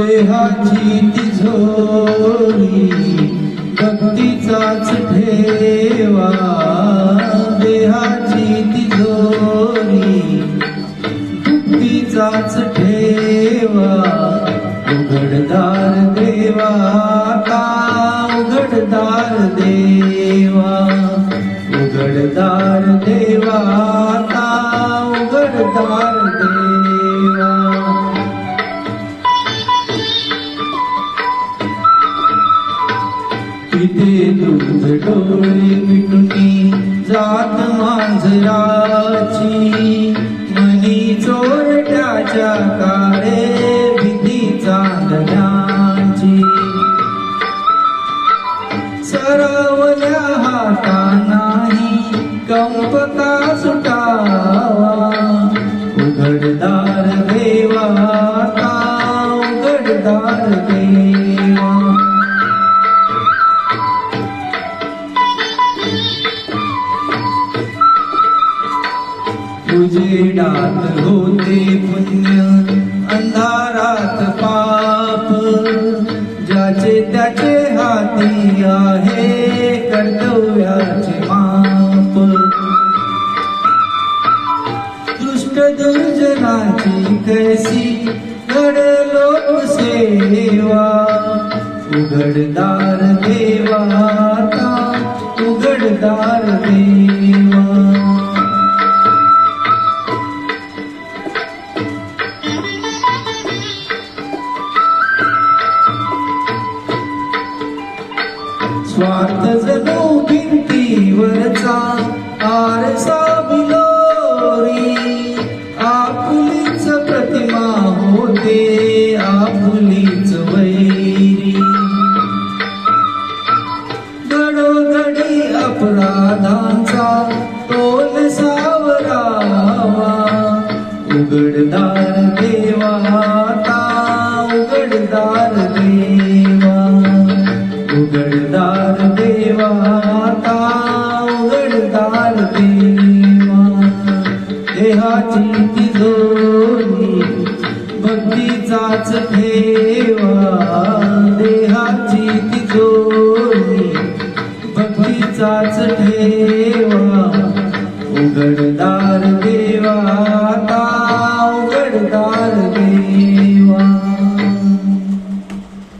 देहाची तिझोरी भक्तीचाच ठेवा. देहाची तिझोरी भक्तीचाच ठेवा. उघडदार देवा का उघडदार देवा? तिथे दूध डोळे मिटुनी जात मांजराची. मनी चोरट्याच्या काळे भीती चांदण्याची. सरवल्या हाता नाही कंपता सुटावा. उघडदार देवा उघडदार देवा. उजेडात होते पुण्य अंधारात पाप. ज्याचे त्याचे हाती आहे कर्तव्याचे माप. दुष्ट दुर्जनाची कैसी घडलो सेवा. उघडदार देवा उघडदार देवा स्वार्थ जणू भिंतीवरचा आरसा बिलोरी. आपुलीच प्रतिमा होते आपुलीच वैरी. घडोघडी अपराधांचा तोल सावरावा. उघडदार देहाची तिजोरी भक्तीचाच ठेवा. देहाची तिजोरी भक्तीचाच ठेवा. उघडदार